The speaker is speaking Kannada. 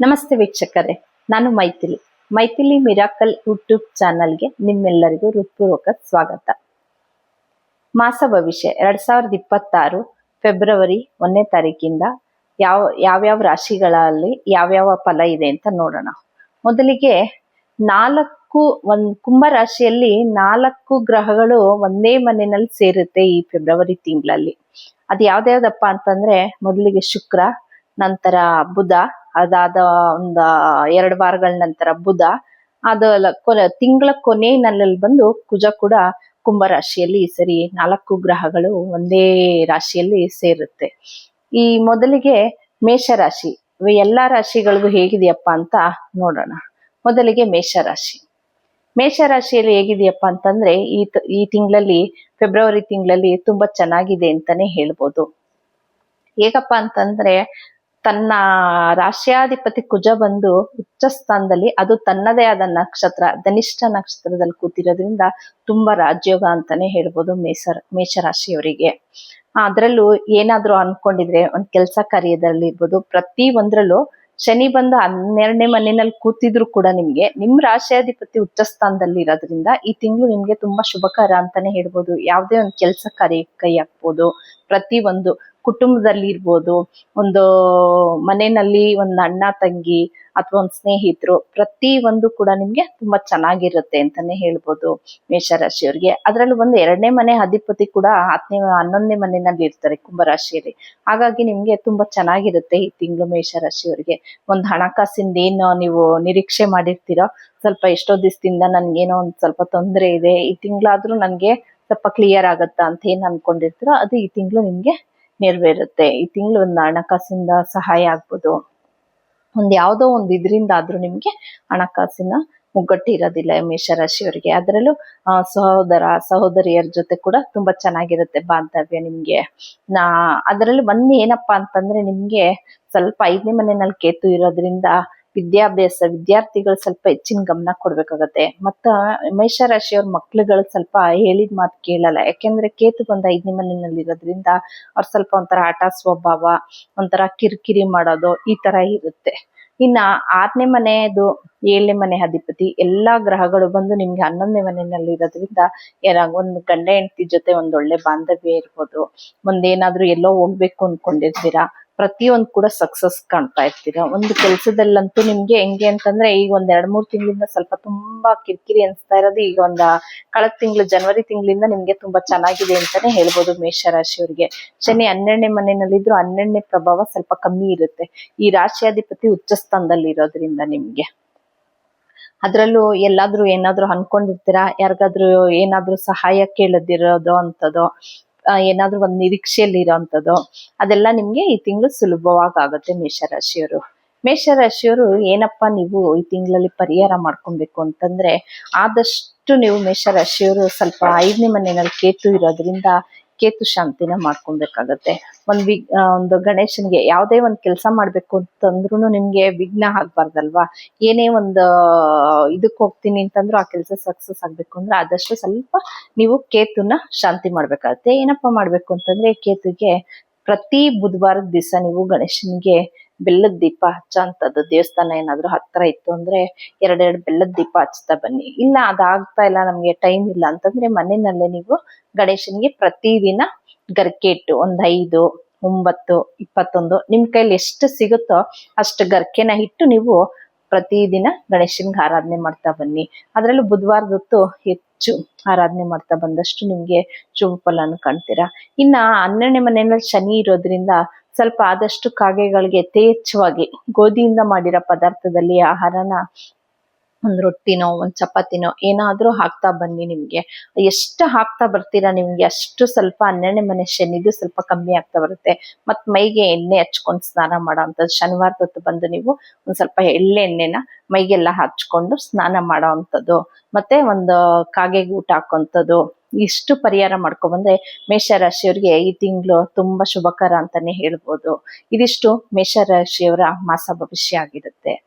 ನಮಸ್ತೆ ವೀಕ್ಷಕರೇ, ನಾನು ಮೈಥಿಲಿ. ಮೈಥಿಲಿ ಮಿರಾಕಲ್ ಯೂಟ್ಯೂಬ್ ಚಾನಲ್ಗೆ ನಿಮ್ಮೆಲ್ಲರಿಗೂ ಹೃತ್ಪೂರ್ವಕ ಸ್ವಾಗತ. ಮಾಸ ಭವಿಷ್ಯ, ಎರಡ್ ಸಾವಿರದ ಇಪ್ಪತ್ತಾರು ಫೆಬ್ರವರಿ ಒಂದನೇ ತಾರೀಕಿಂದ ಯಾವ, ಯಾವ್ಯಾವ ರಾಶಿಗಳಲ್ಲಿ ಯಾವ್ಯಾವ ಫಲ ಇದೆ ಅಂತ ನೋಡೋಣ. ಮೊದಲಿಗೆ ನಾಲ್ಕು ಒಂದ್ ಕುಂಭ ರಾಶಿಯಲ್ಲಿ ನಾಲ್ಕು ಗ್ರಹಗಳು ಒಂದೇ ಮನೆಯಲ್ಲಿ ಸೇರುತ್ತೆ ಈ ಫೆಬ್ರವರಿ ತಿಂಗಳಲ್ಲಿ. ಅದು ಯಾವ್ದ್ಯಾವ್ದಪ್ಪ ಅಂತಂದ್ರೆ, ಮೊದಲಿಗೆ ಶುಕ್ರ, ನಂತರ ಬುಧ ಅದಾದ ಒಂದ ಎರಡು ವಾರಗಳ ನಂತರ ಬುಧ, ಅದು ತಿಂಗಳ ಕೊನೆಯಲ್ಲಿ ಬಂದು ಕುಜ ಕೂಡ ಕುಂಭ ರಾಶಿಯಲ್ಲಿ ಈ ಸರಿ ನಾಲ್ಕು ಗ್ರಹಗಳು ಒಂದೇ ರಾಶಿಯಲ್ಲಿ ಸೇರುತ್ತೆ. ಈ ಮೊದಲಿಗೆ ಮೇಷರಾಶಿ ರಾಶಿ ಎಲ್ಲಾ ರಾಶಿಗಳಿಗೂ ಹೇಗಿದೆಯಪ್ಪ ಅಂತ ನೋಡೋಣ. ಮೊದಲಿಗೆ ಮೇಷರಾಶಿ. ಮೇಷರಾಶಿಯಲ್ಲಿ ಹೇಗಿದೆಯಪ್ಪ ಅಂತಂದ್ರೆ ಈ ಈ ತಿಂಗಳಲ್ಲಿ, ಫೆಬ್ರವರಿ ತಿಂಗಳಲ್ಲಿ ತುಂಬಾ ಚೆನ್ನಾಗಿದೆ ಅಂತಾನೆ ಹೇಳ್ಬೋದು. ಹೇಗಪ್ಪ ಅಂತಂದ್ರೆ ತನ್ನ ರಾಶ್ಯಾಧಿಪತಿ ಕುಜ ಬಂದು ಉಚ್ಚ ಸ್ಥಾನದಲ್ಲಿ ಅದು ತನ್ನದೇ ಆದ ನಕ್ಷತ್ರ, ಧನಿಷ್ಠ ನಕ್ಷತ್ರದಲ್ಲಿ ಕೂತಿರೋದ್ರಿಂದ ತುಂಬಾ ರಾಜ್ಯೋಗ ಅಂತಾನೆ ಹೇಳ್ಬೋದು ಮೇಷ ಮೇಷರಾಶಿಯವರಿಗೆ. ಅದರಲ್ಲೂ ಏನಾದ್ರೂ ಅನ್ಕೊಂಡಿದ್ರೆ ಒಂದ್ ಕೆಲಸ ಕಾರ್ಯದಲ್ಲಿ ಇರ್ಬೋದು. ಪ್ರತಿ ಒಂದ್ರಲ್ಲೂ ಶನಿ ಬಂದು ಹನ್ನೆರಡನೇ ಮನೆಯಲ್ಲಿ ಕೂತಿದ್ರು ಕೂಡ ನಿಮ್ಗೆ, ನಿಮ್ ರಾಶಿಯಾಧಿಪತಿ ಉಚ್ಚ ಸ್ಥಾನದಲ್ಲಿ ಇರೋದ್ರಿಂದ ಈ ತಿಂಗಳು ನಿಮ್ಗೆ ತುಂಬಾ ಶುಭಕರ ಅಂತಾನೆ ಹೇಳ್ಬೋದು. ಯಾವುದೇ ಒಂದು ಕೆಲಸ ಕಾರ್ಯ ಕೈ ಹಾಕ್ಬೋದು. ಪ್ರತಿ ಒಂದು ಕುಟುಂಬದಲ್ಲಿ ಇರ್ಬೋದು ಒಂದು ಮನೆಯಲ್ಲಿ ಒಂದು ಅಣ್ಣ, ತಂಗಿ ಅಥವಾ ಒಂದು ಸ್ನೇಹಿತರು ಪ್ರತಿ ಒಂದು ಕೂಡ ನಿಮ್ಗೆ ತುಂಬಾ ಚೆನ್ನಾಗಿರುತ್ತೆ ಅಂತಾನೆ ಹೇಳ್ಬೋದು ಮೇಷರಾಶಿಯವ್ರಿಗೆ. ಅದ್ರಲ್ಲೂ ಒಂದು ಎರಡನೇ ಮನೆ ಅಧಿಪತಿ ಕೂಡ ಹತ್ತನೇ, ಹನ್ನೊಂದನೇ ಮನೆಯಲ್ಲಿ ಇರ್ತಾರೆ ಕುಂಭರಾಶಿಯಲ್ಲಿ. ಹಾಗಾಗಿ ನಿಮ್ಗೆ ತುಂಬಾ ಚೆನ್ನಾಗಿರುತ್ತೆ ಈ ತಿಂಗಳು ಮೇಷರಾಶಿಯವ್ರಿಗೆ. ಒಂದು ಹಣಕಾಸಿಂದ ಏನು ನೀವು ನಿರೀಕ್ಷೆ ಮಾಡಿರ್ತೀರೋ, ಸ್ವಲ್ಪ ಎಷ್ಟೋ ದಿವಸದಿಂದ ನನ್ಗೇನೋ ಒಂದು ಸ್ವಲ್ಪ ತೊಂದರೆ ಇದೆ, ಈ ತಿಂಗಳಾದ್ರೂ ನನ್ಗೆ ಸ್ವಲ್ಪ ಕ್ಲಿಯರ್ ಆಗತ್ತಾ ಅಂತ ಏನ್ ಅನ್ಕೊಂಡಿರ್ತೀರೋ ಅದು ಈ ತಿಂಗಳು ನಿಮ್ಗೆ ನೆರವೇರುತ್ತೆ. ಈ ತಿಂಗಳು ಒಂದು ಹಣಕಾಸಿಂದ ಸಹಾಯ ಆಗ್ಬೋದು. ಒಂದ್ ಯಾವ್ದೋ ಒಂದ್ ಇದ್ರಿಂದ ಆದ್ರೂ ನಿಮ್ಗೆ ಹಣಕಾಸಿನ ಮುಗ್ಗಟ್ಟಿರೋದಿಲ್ಲ ಮೇಷರಾಶಿಯವರಿಗೆ ಅದರಲ್ಲೂ ಸಹೋದರ, ಸಹೋದರಿಯರ ಜೊತೆ ಕೂಡ ತುಂಬಾ ಚೆನ್ನಾಗಿರುತ್ತೆ ಬಾಂಧವ್ಯ ನಿಮ್ಗೆ. ನಾ, ಅದರಲ್ಲಿ ಒಂದ್ ಏನಪ್ಪಾ ಅಂತಂದ್ರೆ ನಿಮ್ಗೆ ಸ್ವಲ್ಪ ಐದನೇ ಮನೆಯಲ್ಲಿ ಕೇತು ಇರೋದ್ರಿಂದ ವಿದ್ಯಾಭ್ಯಾಸ, ವಿದ್ಯಾರ್ಥಿಗಳು ಸ್ವಲ್ಪ ಹೆಚ್ಚಿನ ಗಮನ ಕೊಡ್ಬೇಕಾಗತ್ತೆ. ಮತ್ತ ಮೇಷರಾಶಿಯವ್ರ ಮಕ್ಳುಗಳು ಸ್ವಲ್ಪ ಹೇಳಿದ ಮಾತು ಕೇಳಲ್ಲ. ಯಾಕೆಂದ್ರೆ ಕೇತು ಬಂದ ಐದನೇ ಮನೆಯಲ್ಲಿರೋದ್ರಿಂದ ಅವ್ರ ಸ್ವಲ್ಪ ಒಂಥರ ಆಟ ಸ್ವಭಾವ, ಒಂಥರ ಕಿರಿಕಿರಿ ಮಾಡೋದು ಈ ತರ ಇರುತ್ತೆ. ಇನ್ನ ಆರನೇ ಮನೆಯದು ಏಳನೇ ಮನೆ ಅಧಿಪತಿ ಎಲ್ಲಾ ಗ್ರಹಗಳು ಬಂದು ನಿಮ್ಗೆ ಹನ್ನೊಂದನೇ ಮನೆಯಲ್ಲಿ ಇರೋದ್ರಿಂದ ಒಂದು ಗಂಡ ಹೆಂಡತಿ ಜೊತೆ ಒಂದ್ ಒಳ್ಳೆ ಬಾಂಧವ್ಯ ಇರ್ಬೋದು. ಒಂದೇನಾದ್ರೂ ಎಲ್ಲೋ ಹೋಗ್ಬೇಕು ಅನ್ಕೊಂಡಿರ್ತೀರಾ. ಪ್ರತಿಯೊಂದು ಕೂಡ ಸಕ್ಸಸ್ ಕಾಣ್ತಾ ಇರ್ತೀರಾ. ಒಂದು ಕೆಲಸದಲ್ಲಂತೂ ನಿಮ್ಗೆ ಹೆಂಗೆ ಅಂತಂದ್ರೆ ಈಗ ಒಂದ್ ಎರಡ್ ಮೂರ್ ತಿಂಗಳಿಂದ ಸ್ವಲ್ಪ ತುಂಬಾ ಕಿರಿಕಿರಿ ಅನ್ಸ್ತಾ ಇರೋದು. ಈಗ ಒಂದ ಕಳೆದ ತಿಂಗಳು, ಜನವರಿ ತಿಂಗಳಿಂದ ನಿಮ್ಗೆ ತುಂಬಾ ಚೆನ್ನಾಗಿದೆ ಅಂತಾನೆ ಹೇಳ್ಬೋದು ಮೇಷರಾಶಿಯವರಿಗೆ ಶನಿ ಹನ್ನೆರಡನೇ ಮನೆಯಲ್ಲಿದ್ರು ಹನ್ನೆರಡನೇ ಪ್ರಭಾವ ಸ್ವಲ್ಪ ಕಮ್ಮಿ ಇರುತ್ತೆ. ಈ ರಾಶಿಯಾಧಿಪತಿ ಉಚ್ಚ ಸ್ಥಾನದಲ್ಲಿ ಇರೋದ್ರಿಂದ ನಿಮ್ಗೆ. ಅದ್ರಲ್ಲೂ ಎಲ್ಲಾದ್ರೂ ಏನಾದ್ರೂ ಅನ್ಕೊಂಡಿರ್ತೀರಾ? ಯಾರಿಗಾದ್ರೂ ಏನಾದ್ರೂ ಸಹಾಯ ಕೇಳದಿರೋದು ಅಂತದೋ? ಏನಾದ್ರೂ ಒಂದ್ ನಿರೀಕ್ಷೆಯಲ್ಲಿ ಇರೋಂಥದ್ದು ಅದೆಲ್ಲ ನಿಮ್ಗೆ ಈ ತಿಂಗಳು ಸುಲಭವಾಗಿ ಆಗುತ್ತೆ ಮೇಷರಾಶಿಯವರು. ಮೇಷರಾಶಿಯವರು ಏನಪ್ಪಾ ನೀವು ಈ ತಿಂಗಳಲ್ಲಿ ಪರಿಹಾರ ಮಾಡ್ಕೊಬೇಕು ಅಂತಂದ್ರೆ, ಆದಷ್ಟು ನೀವು ಮೇಷರಾಶಿಯವರು ಸ್ವಲ್ಪ ಐದನೇ ಮನೆಯಲ್ಲಿ ಕೇತು ಇರೋದ್ರಿಂದ ಕೇತು ಶಾಂತಿನ ಮಾಡ್ಕೊಬೇಕಾಗತ್ತೆ ಒಂದ್ ಆ, ಒಂದು ಗಣೇಶನ್ಗೆ ಯಾವುದೇ ಒಂದ್ ಕೆಲಸ ಮಾಡ್ಬೇಕು ಅಂತಂದ್ರೂ ನಿಮ್ಗೆ ವಿಘ್ನ ಆಗ್ಬಾರ್ದಲ್ವಾ? ಏನೇ ಒಂದು ಇದಕ್ ಹೋಗ್ತೀನಿ ಅಂತಂದ್ರು ಆ ಕೆಲಸ ಸಕ್ಸಸ್ ಆಗ್ಬೇಕು ಅಂದ್ರೆ ಆದಷ್ಟು ಸ್ವಲ್ಪ ನೀವು ಕೇತುನ ಶಾಂತಿ ಮಾಡ್ಬೇಕಾಗತ್ತೆ. ಏನಪ್ಪಾ ಮಾಡ್ಬೇಕು ಅಂತಂದ್ರೆ ಕೇತುಗೆ ಪ್ರತಿ ಬುಧವಾರದ ದಿವಸ ನೀವು ಗಣೇಶನ್ಗೆ ಬೆಲ್ಲದ ದೀಪ ಹಚ್ಚೋಂಥದ್ದು ದೇವಸ್ಥಾನ ಏನಾದ್ರೂ ಹತ್ರ ಇತ್ತು ಅಂದ್ರೆ ಎರಡೆರಡು ಬೆಲ್ಲದ ದೀಪ ಹಚ್ತಾ ಬನ್ನಿ. ಇಲ್ಲ, ಅದಾಗ್ತಾ ಇಲ್ಲ, ನಮ್ಗೆ ಟೈಮ್ ಇಲ್ಲ. ಅಂತಂದ್ರೆ ಮನೆಯಲ್ಲೇ ನೀವು ಗಣೇಶನ್ಗೆ ಪ್ರತಿದಿನ ಗರ್ಕೆ ಇಟ್ಟು ಒಂದ್ ಐದು, ಒಂಬತ್ತು, ಇಪ್ಪತ್ತೊಂದು ನಿಮ್ ಕೈಲಿ ಎಷ್ಟು ಸಿಗುತ್ತೋ ಅಷ್ಟು ಗರ್ಕೆನ ಇಟ್ಟು ನೀವು ಪ್ರತಿದಿನ ಗಣೇಶನ್ಗೆ ಆರಾಧನೆ ಮಾಡ್ತಾ ಬನ್ನಿ. ಅದ್ರಲ್ಲೂ ಬುಧವಾರದ ಹೊತ್ತು ಹೆಚ್ಚು ಆರಾಧನೆ ಮಾಡ್ತಾ ಬಂದಷ್ಟು ನಿಮ್ಗೆ ಶುಭ ಫಲನ ಕಾಣ್ತೀರಾ. ಇನ್ನ ಹನ್ನೆರಡನೇ ಮನೆಯಲ್ಲಿ ಶನಿ ಇರೋದ್ರಿಂದ ಸ್ವಲ್ಪ ಆದಷ್ಟು ಕಾಗೆಗಳಿಗೆ ಯಥೇಚ್ಛವಾಗಿ ಗೋಧಿಯಿಂದ ಮಾಡಿರೋ ಪದಾರ್ಥದಲ್ಲಿ ಆಹಾರನ ಒಂದ್ ರೊಟ್ಟಿನೋ, ಒಂದ್ ಚಪಾತಿನೋ ಏನಾದ್ರೂ ಹಾಕ್ತಾ ಬನ್ನಿ ನಿಮ್ಗೆ. ಎಷ್ಟು ಹಾಕ್ತಾ ಬರ್ತೀರಾ ನಿಮ್ಗೆ ಅಷ್ಟು ಸ್ವಲ್ಪ ಹನ್ನೆರಡನೇ ಮನೆ ಶನಿದು ಸ್ವಲ್ಪ ಕಮ್ಮಿ ಆಗ್ತಾ ಬರುತ್ತೆ. ಮತ್ ಮೈಗೆ ಎಣ್ಣೆ ಹಚ್ಕೊಂಡು ಸ್ನಾನ ಮಾಡೋ ಅಂಥದ್ದು. ಶನಿವಾರದ ಹೊತ್ತು ಬಂದು ನೀವು ಒಂದ್ ಸ್ವಲ್ಪ ಎಳ್ಳೆ ಎಣ್ಣೆನ ಮೈಗೆಲ್ಲ ಹಚ್ಕೊಂಡು ಸ್ನಾನ ಮಾಡೋ ಅಂಥದ್ದು. ಮತ್ತೆ ಒಂದು ಕಾಗೆಗೆ ಊಟ ಹಾಕೋಂಥದ್ದು ಇಷ್ಟು ಪರಿಹಾರ ಮಾಡ್ಕೊಬಂದ್ರೆ ಮೇಷರಾಶಿಯವರಿಗೆ ಈ ತಿಂಗಳು ತುಂಬಾ ಶುಭಕರ ಅಂತಾನೆ ಹೇಳ್ಬೋದು. ಇದಿಷ್ಟು ಮೇಷರಾಶಿಯವರ ಮಾಸ ಭವಿಷ್ಯ ಆಗಿರುತ್ತೆ.